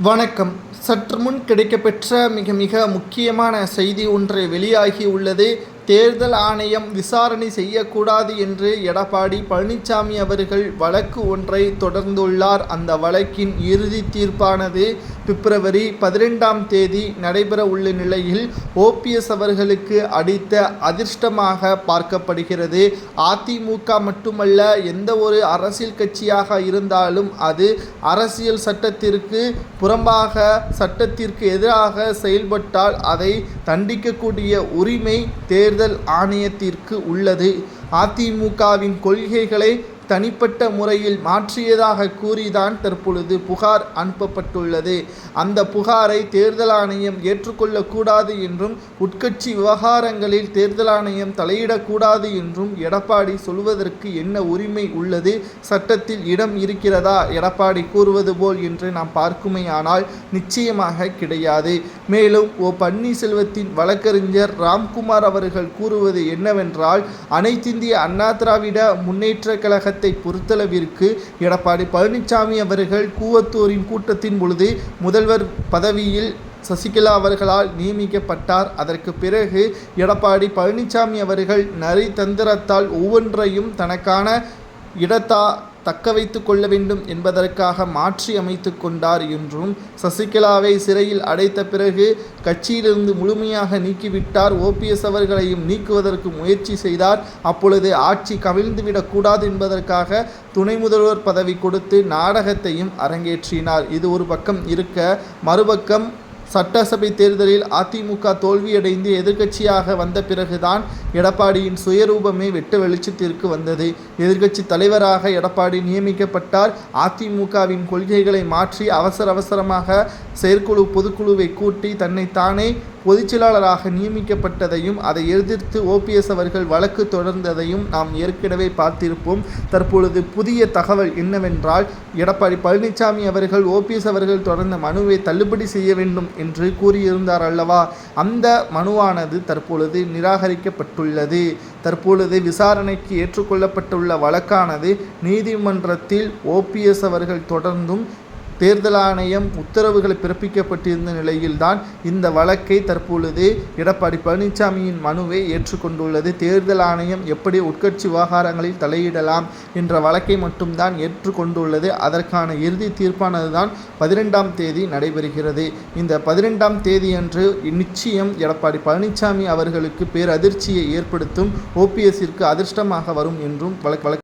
வணக்கம். சற்று முன் கிடைக்கப்பெற்ற மிக மிக முக்கியமான செய்தி ஒன்று வெளியாகி உள்ளது. தேர்தல் ஆணையம் விசாரணை செய்யக்கூடாது என்று எடப்பாடி பழனிசாமி அவர்கள் வழக்கு ஒன்றை தொடர்ந்துள்ளார். அந்த வழக்கின் இறுதி தீர்ப்பானது பிப்ரவரி பதிரெண்டாம் தேதி நடைபெற உள்ள நிலையில் ஓபிஎஸ் அவர்களுக்கு அடித்த அதிர்ஷ்டமாக பார்க்கப்படுகிறது. அதிமுக மட்டுமல்ல எந்த ஒரு அரசியல் கட்சியாக இருந்தாலும் அது அரசியல் சட்டத்திற்கு புறம்பாக சட்டத்திற்கு எதிராக செயல்பட்டால் அதை தண்டிக்கக்கூடிய உரிமை தேர்தல் ஆணையத்திற்கு உள்ளது. அதிமுகவின் கொள்கைகளை தனிப்பட்ட முறையில் மாற்றியதாக கூறிதான் தற்பொழுது புகார் அனுப்பப்பட்டுள்ளது. அந்த புகாரை தேர்தல் ஆணையம் ஏற்றுக்கொள்ளக்கூடாது என்றும் உட்கட்சி விவகாரங்களில் தேர்தல் ஆணையம் தலையிடக்கூடாது என்றும் எடப்பாடி சொல்வதற்கு என்ன உரிமை உள்ளது? சட்டத்தில் இடம் இருக்கிறதா? எடப்பாடி கூறுவது போல் என்று நாம் பார்க்குமேயானால் நிச்சயமாக கிடையாது. மேலும் ஓ பன்னீர்செல்வத்தின் வழக்கறிஞர் ராம்குமார் அவர்கள் கூறுவது என்னவென்றால் அனைத்திந்திய அண்ணா திராவிட முன்னேற்ற கழகத்தை பொறுத்தளவிற்கு எடப்பாடி பழனிசாமி அவர்கள் கூவத்தூரின் கூட்டத்தின் பொழுது முதல்வர் பதவியில் சசிகலா அவர்களால் நியமிக்கப்பட்டார். அதற்கு பிறகு எடப்பாடி பழனிசாமி அவர்கள் நரி தந்திரத்தால் ஒவ்வொன்றையும் தனக்கான இடத்தா தக்க வைத்து கொள்ள வேண்டும் என்பதற்காக மாற்றி அமைத்து கொண்டார் என்றும் சசிகலாவை சிறையில் அடைத்த பிறகு கட்சியிலிருந்து முழுமையாக நீக்கிவிட்டார். ஓபிஎஸ் அவர்களையும் நீக்குவதற்கு முயற்சி செய்தார். அப்பொழுது ஆட்சி கவிழ்ந்துவிடக்கூடாது என்பதற்காக துணை முதல்வர் பதவி கொடுத்து நாடகத்தையும் அரங்கேற்றினார். இது ஒரு பக்கம் இருக்க மறுபக்கம் சட்டசபை தேர்தலில் அதிமுக தோல்வியடைந்து எதிர்க்கட்சியாக வந்த பிறகுதான் எடப்பாடியின் சுயரூபமே வெட்ட வெளிச்சத்திற்கு வந்தது. எதிர்க்கட்சி தலைவராக எடப்பாடி நியமிக்கப்பட்டார். அதிமுகவின் கொள்கைகளை மாற்றி அவசர அவசரமாக செயற்குழு பொதுக்குழுவை கூட்டி தன்னைத்தானே பொதுச்செயலாளராக நியமிக்கப்பட்டதையும் அதை எதிர்த்து ஓபிஎஸ் அவர்கள் வழக்கு தொடர்ந்ததையும் நாம் ஏற்கனவே பார்த்திருப்போம். தற்பொழுது புதிய தகவல் என்னவென்றால் எடப்பாடி பழனிசாமி அவர்கள் ஓபிஎஸ் அவர்கள் தொடர்ந்த மனுவை தள்ளுபடி செய்ய வேண்டும் என்று கூறியிருந்தார் அல்லவா? அந்த மனுவானது தற்பொழுது நிராகரிக்கப்பட்டுள்ளது. தற்பொழுது விசாரணைக்கு ஏற்றுக்கொள்ளப்பட்டுள்ள வழக்கானது நீதிமன்றத்தில் ஓபிஎஸ் அவர்கள் தொடர்ந்தும் தேர்தல் ஆணையம் உத்தரவுகள் பிறப்பிக்கப்பட்டிருந்த நிலையில்தான் இந்த வழக்கை தற்பொழுது எடப்பாடி பழனிசாமியின் மனுவை ஏற்றுக்கொண்டுள்ளது. தேர்தல் ஆணையம் எப்படி உட்கட்சி விவகாரங்களில் தலையிடலாம் என்ற வழக்கை மட்டும்தான் ஏற்றுக்கொண்டுள்ளது. அதற்கான இறுதி தீர்ப்பானதுதான் பதிரெண்டாம் தேதி நடைபெறுகிறது. இந்த பதிரெண்டாம் தேதியன்று நிச்சயம் எடப்பாடி பழனிசாமி அவர்களுக்கு பேரதிர்ச்சியை ஏற்படுத்தும் ஓபிஎஸ்ஸிற்கு அதிர்ஷ்டமாக வரும் என்றும் வழக்கு வழக்கு